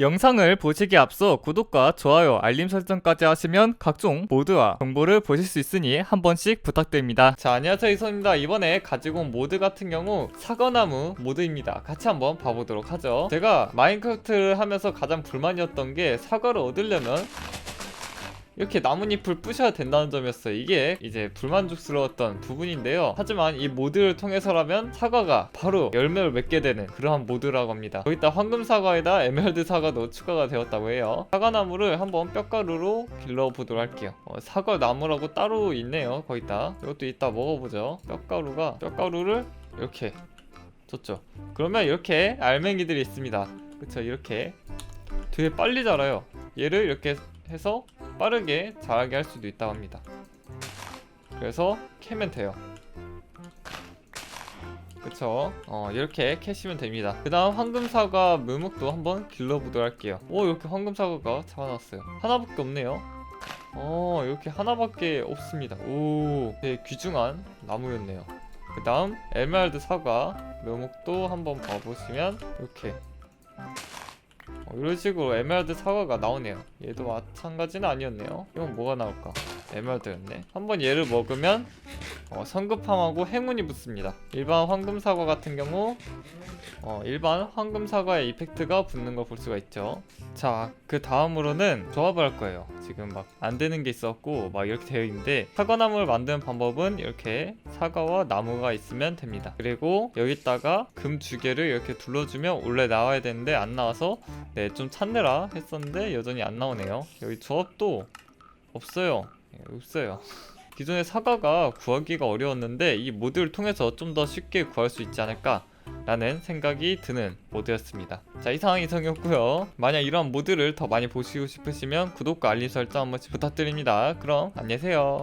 영상을 보시기 앞서 구독과 좋아요, 알림 설정까지 하시면 각종 모드와 정보를 보실 수 있으니 한 번씩 부탁드립니다. 자, 안녕하세요. 이선입니다. 이번에 가지고 온 모드 같은 경우 사과나무 모드입니다. 같이 한번 봐보도록 하죠. 제가 마인크래프트를 하면서 가장 불만이었던 게 사과를 얻으려면 이렇게 나뭇잎을 부셔야 된다는 점이었어요. 이게 이제 불만족스러웠던 부분인데요. 하지만 이 모드를 통해서라면 사과가 바로 열매를 맺게 되는 그러한 모드라고 합니다. 거기다 황금 사과에다 에메랄드 사과도 추가가 되었다고 해요. 사과나무를 한번 뼈가루로 길러보도록 할게요. 어, 사과 나무라고 따로 있네요. 거기다 이것도 이따 먹어보죠. 뼈가루가 뼈가루를 이렇게 줬죠. 그러면 이렇게 알맹이들이 있습니다. 그쵸? 이렇게 되게 빨리 자라요. 얘를 이렇게 해서 빠르게 자라게 할 수도 있다고 합니다. 그래서 캐면 돼요. 그쵸? 어, 이렇게 캐시면 됩니다. 그 다음 황금사과 묘목도 한번 길러보도록 할게요. 오, 이렇게 황금사과가 자라났어요. 하나밖에 없네요. 어, 이렇게 하나밖에 없습니다. 오, 되게 귀중한 나무였네요. 그 다음 에메랄드 사과 묘목도 한번 봐보시면 이렇게 어, 이런 식으로 에메랄드 사과가 나오네요. 얘도 마찬가지는 아니었네요. 이건 뭐가 나올까? 에메랄드였네. 한번 얘를 먹으면 어, 성급함하고 행운이 붙습니다. 일반 황금 사과 같은 경우 어, 일반 황금 사과의 이펙트가 붙는 걸 볼 수가 있죠. 자, 그 다음으로는 조합을 할 거예요. 지금 막 안 되는 게 있었고 막 이렇게 되어 있는데 사과나무를 만드는 방법은 이렇게 사과와 나무가 있으면 됩니다. 그리고 여기다가 금 주개를 이렇게 둘러주면 원래 나와야 되는데 안 나와서 네, 좀 찾느라 했었는데 여전히 안 나오네요. 여기 조합도 없어요. 예, 없어요. 기존의 사과가 구하기가 어려웠는데 이 모드를 통해서 좀 더 쉽게 구할 수 있지 않을까 라는 생각이 드는 모드였습니다. 자 이상 이성이었고요. 만약 이런 모드를 더 많이 보시고 싶으시면 구독과 알림 설정 한 번씩 부탁드립니다. 그럼 안녕히 계세요.